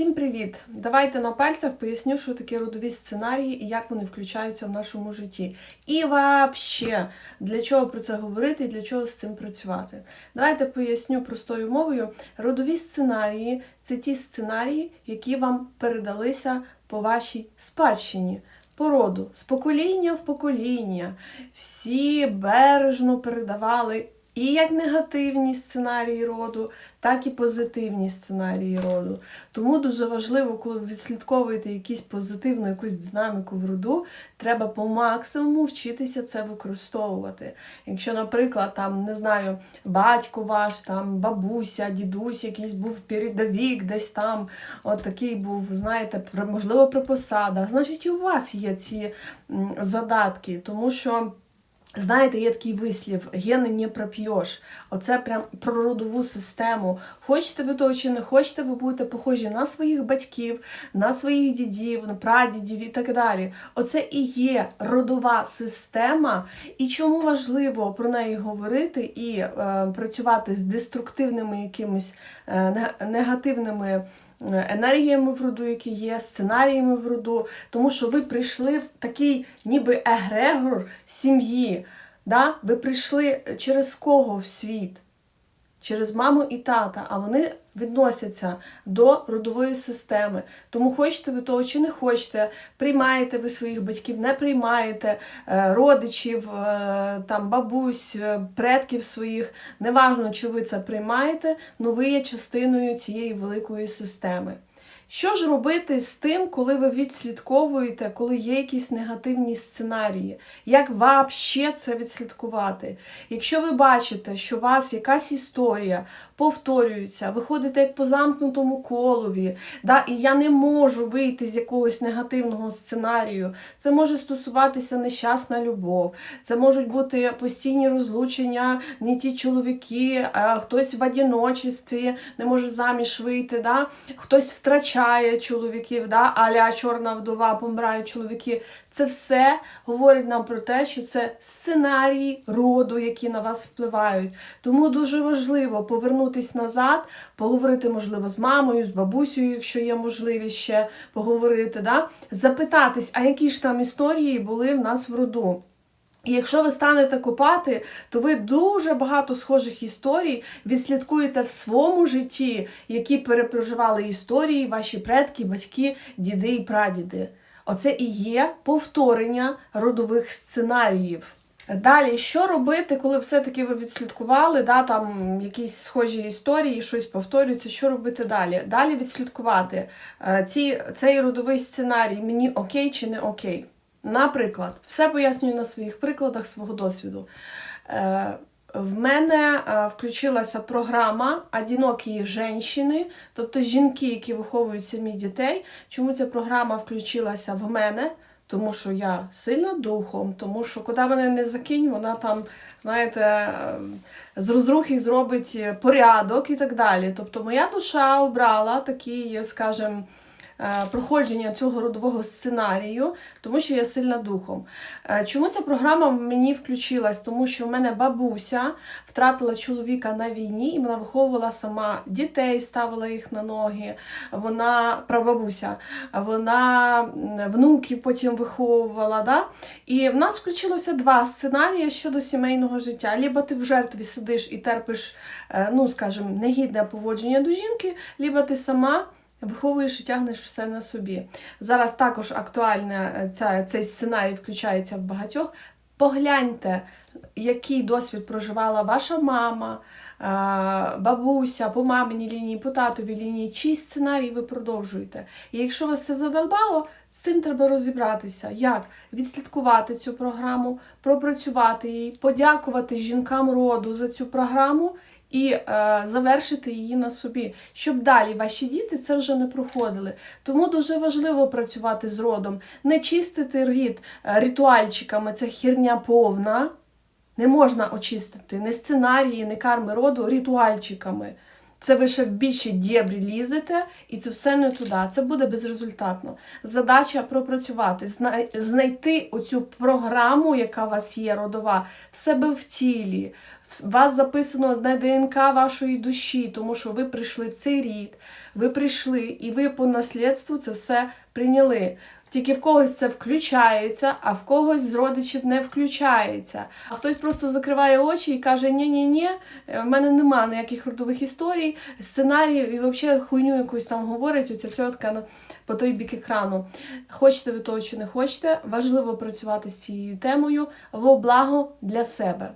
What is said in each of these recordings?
Всім привіт! Давайте на пальцях поясню, що таке родові сценарії і як вони включаються в нашому житті. І вообще, для чого про це говорити і для чого з цим працювати. Давайте поясню простою мовою. Родові сценарії це ті сценарії, які вам передалися по вашій спадщині. По роду, з покоління в покоління. Всі бережно передавали і як негативні сценарії роду, так і позитивні сценарії роду. Тому дуже важливо, коли ви відслідковуєте якусь позитивну якусь динаміку в роду, треба по максимуму вчитися це використовувати. Якщо, наприклад, там, не знаю, батько ваш, там, бабуся, дідусь якийсь був передовік, десь там, от такий був, знаєте, можливо, при посадах, значить і у вас є ці задатки, тому що. Знаєте, є такий вислів, гени не проп'єш. Оце прям про родову систему. Хочете ви того чи не хочете, ви будете похожі на своїх батьків, на своїх дідів, на прадідів і так далі. Оце і є родова система. І чому важливо про неї говорити і е, працювати з деструктивними якимись е, негативними енергіями в роду, які є, сценаріями в роду, тому що ви прийшли в такий ніби егрегор сім'ї. Да? Ви прийшли через кого в світ? Через маму і тата, а вони відносяться до родової системи. Тому хочете ви того чи не хочете, приймаєте ви своїх батьків, не приймаєте е, родичів, е, там бабусь, е, предків своїх. Неважно, чи ви це приймаєте, але ви є частиною цієї великої системи. Що ж робити з тим, коли ви відслідковуєте, коли є якісь негативні сценарії? Як вообще це відслідкувати? Якщо ви бачите, що у вас якась історія повторюється, ви ходите як по замкнутому колові, да, і я не можу вийти з якогось негативного сценарію, це може стосуватися нещасна любов, це можуть бути постійні розлучення, не ті чоловіки, а хтось в одиночестві не може заміж вийти, да? хтось втрачає чоловіків, да? аля чорна вдова, помирають чоловіки. Це все говорить нам про те, що це сценарії роду, які на вас впливають. Тому дуже важливо повернутись назад, поговорити, можливо, з мамою, з бабусею, якщо є можливість ще поговорити, да? запитатись, а які ж там історії були в нас в роду. І якщо ви станете копати, то ви дуже багато схожих історій відслідкуєте в своєму житті, які перепроживали історії ваші предки, батьки, діди і прадіди. Оце і є повторення родових сценаріїв. Далі, що робити, коли все-таки ви відслідкували, да, там якісь схожі історії, щось повторюється, що робити далі? Далі відслідкувати е, ці, цей родовий сценарій, мені окей чи не окей. Наприклад, все пояснюю на своїх прикладах свого досвіду. Е, в мене е, включилася програма «Одинокі жінки», тобто жінки, які виховують самі дітей. Чому ця програма включилася в мене? Тому що я сильна духом, тому що куди мене не закинь, вона там, знаєте, е, з розрухи зробить порядок і так далі. Тобто моя душа обрала такий, скажімо, проходження цього родового сценарію, тому що я сильна духом. Е, Чому ця програма мені включилась? Тому що в мене бабуся втратила чоловіка на війні, і вона виховувала сама дітей, ставила їх на ноги. Вона прабабуся, вона внуків потім виховувала. Да? І в нас включилося два сценарії щодо сімейного життя. Либо ти в жертві сидиш і терпиш, е, ну скажімо, негідне поводження до жінки, либо ти сама. Виховуєш і тягнеш все на собі. Зараз також актуальна ця, цей сценарій включається в багатьох. Погляньте, який досвід проживала ваша мама, е, бабуся, по маминій лінії, по татовій лінії, чий сценарій ви продовжуєте. І якщо вас це задолбало, з цим треба розібратися, як відслідкувати цю програму, пропрацювати її, подякувати жінкам роду за цю програму і е, завершити її на собі, щоб далі ваші діти це вже не проходили. Тому дуже важливо працювати з родом, не чистити рід е, ритуальчиками, це херня повна. Не можна очистити не сценарії, не карми роду ритуальчиками. Це ви ще в більші дєбрі лізете, і це все не туди. Це буде безрезультатно. Задача пропрацювати, знайти оцю програму, яка у вас є, родова, в себе в тілі. Вас записано одне ДНК вашої душі, тому що ви прийшли в цей рід. ви прийшли і ви по наслідству це все прийняли. Тільки в когось це включається, а в когось з родичів не включається. А хтось просто закриває очі і каже: ні ні ні в мене немає ніяких родових історій, сценаріїв і взагалі хуйню якусь там говорить оця тітка на по той бік екрану. Хочете ви того чи не хочете, важливо працювати з цією темою во благо для себе.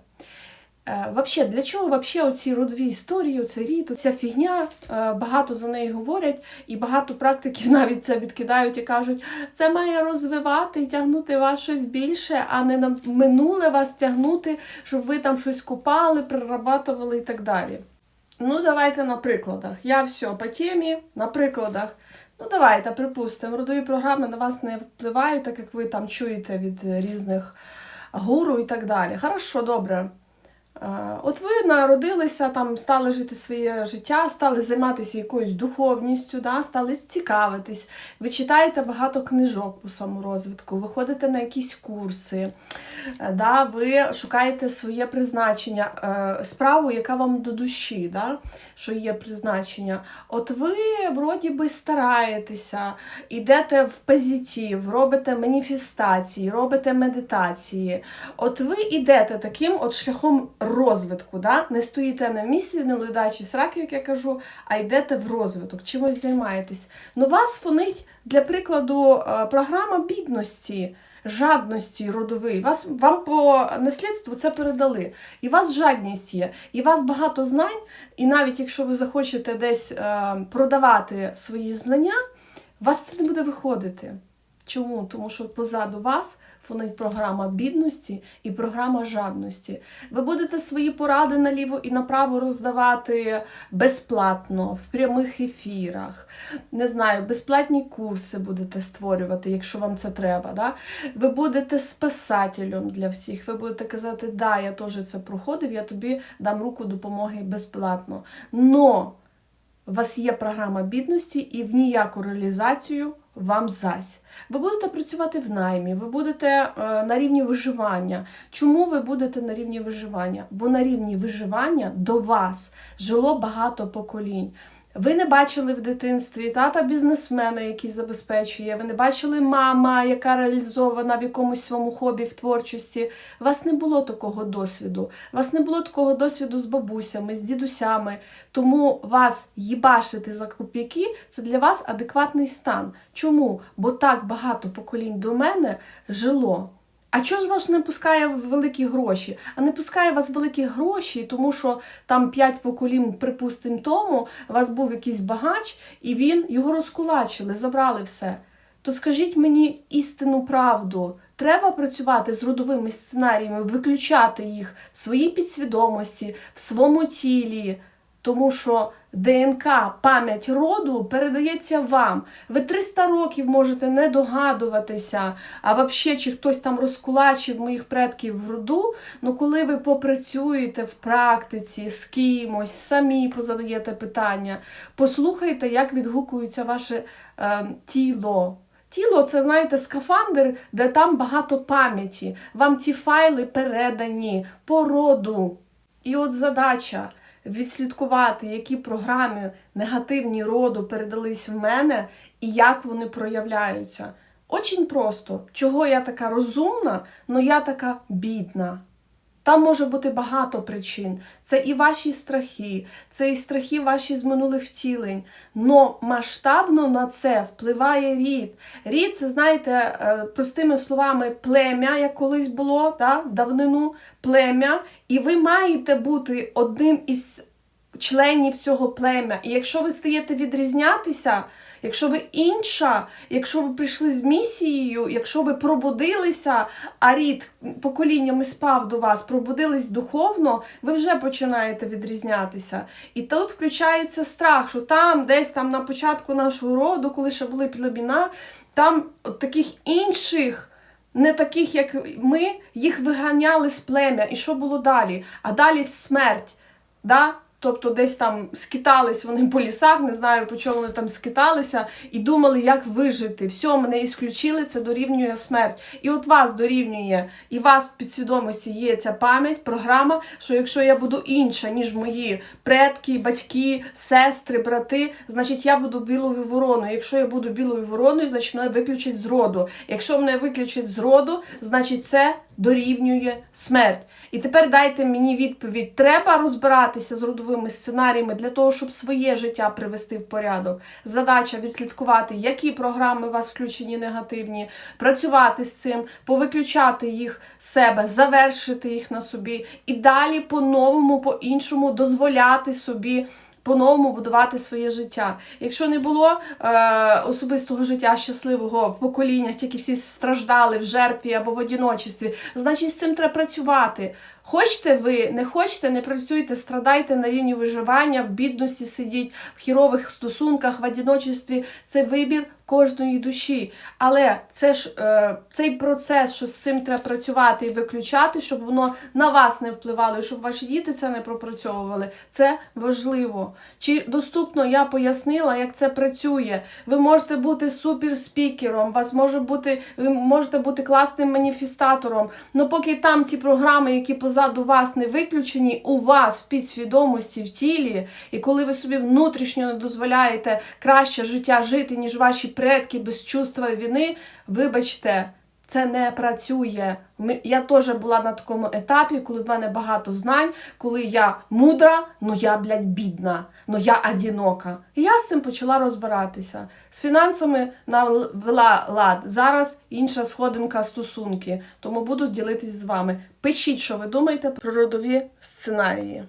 Е, Вообще, для чого вообще оці родові історії, оце рід, ця фігня, е, багато за неї говорять, і багато практиків навіть це відкидають і кажуть, це має розвивати і тягнути вас щось більше, а не на минуле вас тягнути, щоб ви там щось купали, прорабатували і так далі. Ну, давайте на прикладах. Я все по темі, на прикладах. Ну, давайте, припустимо, родові програми на вас не впливають, так як ви там чуєте від різних гуру і так далі. Хорошо, добре. Е, От ви народилися, там стали жити своє життя, стали займатися якоюсь духовністю, да, стали цікавитись. Ви читаєте багато книжок по саморозвитку, ви ходите на якісь курси, е, да, ви шукаєте своє призначення, е, справу, яка вам до душі, да, що є призначення. От ви вроді би стараєтеся, йдете в позитив, робите маніфестації, робите медитації. От ви йдете таким от шляхом розвитку, да? не стоїте на місці, не ледачі сраки, як я кажу, а йдете в розвиток, чимось займаєтесь. Ну вас фонить, для прикладу, е, програма бідності. Жадності родовий, вас вам по наслідству це передали. І вас жадність є, і вас багато знань, і навіть якщо ви захочете десь е, продавати свої знання, вас це не буде виходити. Чому? Тому що позаду вас фонить програма бідності і програма жадності. Ви будете свої поради наліво і направо роздавати безплатно, в прямих ефірах. Не знаю, безплатні курси будете створювати, якщо вам це треба. Да? Ви будете спасателем для всіх. Ви будете казати, да, я теж це проходив, я тобі дам руку допомоги безплатно. Но у вас є програма бідності і в ніяку реалізацію вам зась. Ви будете працювати в наймі, ви будете е, на рівні виживання. Чому ви будете на рівні виживання? Бо на рівні виживання до вас жило багато поколінь. Ви не бачили в дитинстві тата бізнесмена, який забезпечує, ви не бачили мама, яка реалізована в якомусь своєму хобі в творчості. У вас не було такого досвіду. У вас не було такого досвіду з бабусями, з дідусями. Тому вас їбашити за копійки це для вас адекватний стан. Чому? Бо так багато поколінь до мене жило. А чого ж вас не пускає в великі гроші? А не пускає вас в великі гроші, тому що там п'ять поколінь, припустимо, тому вас був якийсь багач, і він його розкулачили, забрали все. То скажіть мені істинну правду. Треба працювати з родовими сценаріями, виключати їх в своїй підсвідомості, в своєму тілі. Тому що ДНК, пам'ять роду передається вам. Ви 300 років можете не догадуватися, а взагалі, чи хтось там розкулачив моїх предків в роду. Ну коли ви попрацюєте в практиці з кимось, самі позадаєте питання, послухайте, як відгукується ваше е, тіло. Тіло це, знаєте, скафандр, де там багато пам'яті. Вам ці файли передані по роду. І от задача відслідкувати, які програми негативні роду передались в мене і як вони проявляються. Очень просто, чого я така розумна, але я така бідна. Там може бути багато причин. Це і ваші страхи, це і страхи ваші з минулих втілень. Но масштабно на це впливає рід. Рід, це, знаєте, е, простими словами, плем'я, як колись було, да, давнину плем'я, і ви маєте бути одним із членів цього плем'я. І якщо ви стаєте відрізнятися, якщо ви інша, якщо ви прийшли з місією, якщо ви пробудилися, а рід поколіннями спав до вас, пробудились духовно, ви вже починаєте відрізнятися. І тут включається страх, що там, десь там на початку нашого роду, коли ще були племіна, там от таких інших. Не таких, як ми, їх виганяли з плем'я. І що було далі? А далі смерть. Да? Тобто десь там скитались вони по лісах, не знаю, по чому вони там скиталися, і думали, як вижити. Все, мене ісключили, це дорівнює смерть. І от вас дорівнює, і вас в підсвідомості є ця пам'ять, програма, що якщо я буду інша, ніж мої предки, батьки, сестри, брати, значить я буду білою вороною. Якщо я буду білою вороною, значить мене виключать з роду. Якщо мене виключать з роду, значить це дорівнює смерть. І тепер дайте мені відповідь: треба розбиратися з родовими сценаріями для того, щоб своє життя привести в порядок. Задача відслідкувати, які програми у вас включені негативні, працювати з цим, повиключати їх з себе, завершити їх на собі і далі по-новому, по-іншому дозволяти собі. По-новому будувати своє життя. Якщо не було е, особистого життя щасливого в поколіннях, тільки всі страждали в жертві або в одіночестві, значить з цим треба працювати. Хочете ви, не хочете, не працюйте, страдайте на рівні виживання, в бідності сидіть, в хірових стосунках, в одіночестві. Це вибір кожної душі. Але це ж е, цей процес, що з цим треба працювати і виключати, щоб воно на вас не впливало, і щоб ваші діти це не пропрацьовували. Це важливо. Чи доступно я пояснила, як це працює? Ви можете бути суперспікером, вас може бути, ви можете бути класним маніфестатором. але поки там ці програми, які позаду вас не виключені, у вас в підсвідомості, в тілі, і коли ви собі внутрішньо не дозволяєте краще життя жити, ніж ваші предки без чувства вини, вибачте. Це не працює. Я теж була на такому етапі, коли в мене багато знань, коли я мудра, ну я, блядь, бідна, ну я одинока. І я з цим почала розбиратися. З фінансами навела лад. Зараз інша сходинка стосунки, тому буду ділитись з вами. Пишіть, що ви думаєте про родові сценарії.